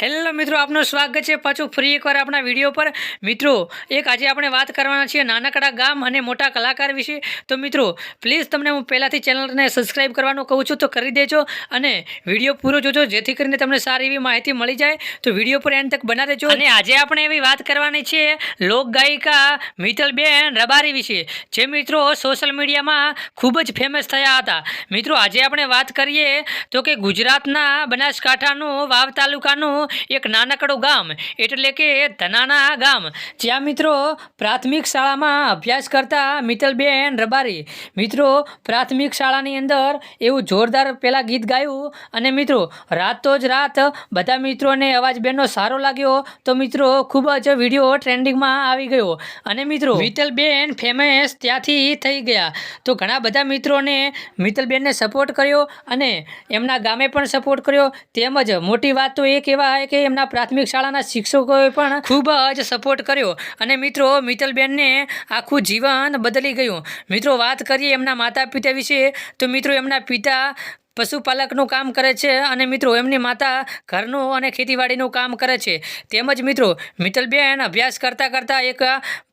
Hello મિત્રો, આપનું સ્વાગત છે પાછું ફરી એકવાર આપણા વીડિયો પર. મિત્રો, એક આજે આપણે વાત કરવાના છીએ નાનકડા ગામ અને મોટા કલાકાર વિશે. તો મિત્રો પ્લીઝ તમને હું પહેલાંથી ચેનલને સબસ્ક્રાઈબ કરવાનું કહું છું, તો કરી દેજો અને વીડિયો પૂરો જોજો, જેથી કરીને તમને સારી એવી માહિતી મળી જાય. તો વીડિયો પર એન્ડ તક બના દેજો. અને આજે આપણે એવી વાત કરવાની છે લોક ગાયિકા મિત્તલબેન રબારી વિશે, જે મિત્રો સોશિયલ મીડિયામાં ખૂબ જ ફેમસ થયા હતા. મિત્રો, આજે આપણે વાત કરીએ તો કે ગુજરાતના બનાસકાંઠાનું વાવ તાલુકાનું એક નાનકડું ગામ, એટલે કે ધનાના ગામ. જ્યાં મિત્રો પ્રાથમિક શાળામાં અભ્યાસ કરતા મિત્તલબેન રબારી. મિત્રો પ્રાથમિક શાળાની અંદર એવું જોરદાર પહેલાં ગીત ગાયું અને મિત્રો રાત તો જ રાત બધા મિત્રોને અવાજ બેનનો સારો લાગ્યો તો મિત્રો ખૂબ જ વીડિયો ટ્રેન્ડિંગમાં આવી ગયો. અને મિત્રો મિત્તલબેન ફેમસ ત્યાંથી થઈ ગયા. તો ઘણા બધા મિત્રોને મિત્તલબેનને સપોર્ટ કર્યો અને એમના ગામે પણ સપોર્ટ કર્યો. તેમજ મોટી વાત તો એ કહેવાય કે એમના પ્રાથમિક શાળાના શિક્ષકોએ પણ ખૂબ જ સપોર્ટ કર્યો. અને મિત્રો, મિત્તલબેનને આખું જીવન બદલી ગયું. મિત્રો, વાત કરીએ એમના માતા પિતા વિશે, તો મિત્રો, એમના પિતા પશુપાલકનું કામ કરે છે અને મિત્રો એમની માતા ઘરનું અને ખેતીવાડીનું કામ કરે છે. તેમજ મિત્રો મિત્તલબેન અભ્યાસ કરતાં કરતાં એક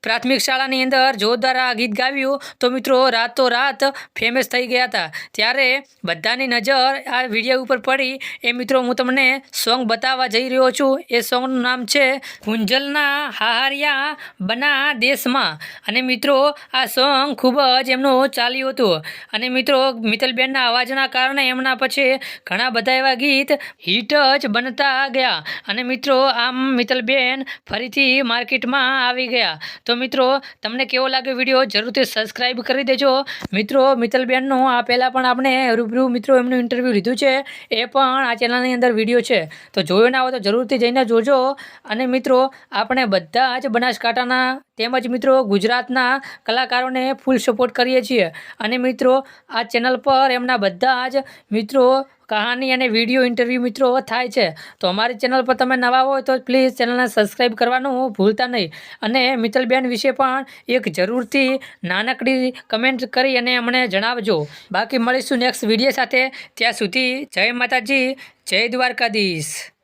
પ્રાથમિક શાળાની અંદર જોરદાર આ ગીત ગાવ્યું. તો મિત્રો રાતો રાત ફેમસ થઈ ગયા હતા. ત્યારે બધાની નજર આ વીડિયો ઉપર પડી. એ મિત્રો હું તમને સોંગ બતાવવા જઈ રહ્યો છું. એ સોંગનું નામ છે ગુંજલના હાહારિયા બના દેશમાં. અને મિત્રો આ સોંગ ખૂબ જ એમનું ચાલ્યું હતું. અને મિત્રો મિત્તલબેનના અવાજના કારણે એમના પછી ઘણા બધા એવા ગીત હિટ જ બનતા ગયા. અને મિત્રો, આમ મિત્તલબેન ફરીથી માર્કેટમાં આવી ગયા. તો મિત્રો, તમને કેવો લાગ્યો વીડિયો? જરૂરથી સબસ્ક્રાઈબ કરી દેજો. મિત્રો, મિત્તલબેનનું આ પહેલાં પણ આપણે રૂબરૂ મિત્રો એમનું ઇન્ટરવ્યૂ લીધું છે. એ પણ આ ચેનલની અંદર વીડિયો છે. તો જોયો ના હોય તો જરૂરથી જઈને જોજો. અને મિત્રો, આપણે બધા જ બનાસકાંઠાના તેમજ મિત્રો ગુજરાતના કલાકારોને ફૂલ સપોર્ટ કરીએ છીએ. અને મિત્રો, આ ચેનલ પર એમના બધા જ મિત્રો કહાની અને વીડિયો ઇન્ટરવ્યૂ મિત્રો થાય છે. તો અમારી ચેનલ પર તમે નવા હોય તો પ્લીઝ ચેનલને સબસ્ક્રાઈબ કરવાનું ભૂલતા નહીં. અને મિત્તલબેન વિશે પણ એક જરૂરથી નાનકડી કમેન્ટ કરી અને અમને જણાવજો. બાકી મળીશું નેક્સ્ટ વીડિયો સાથે. ત્યાં સુધી જય માતાજી, જય દ્વારકાધીશ.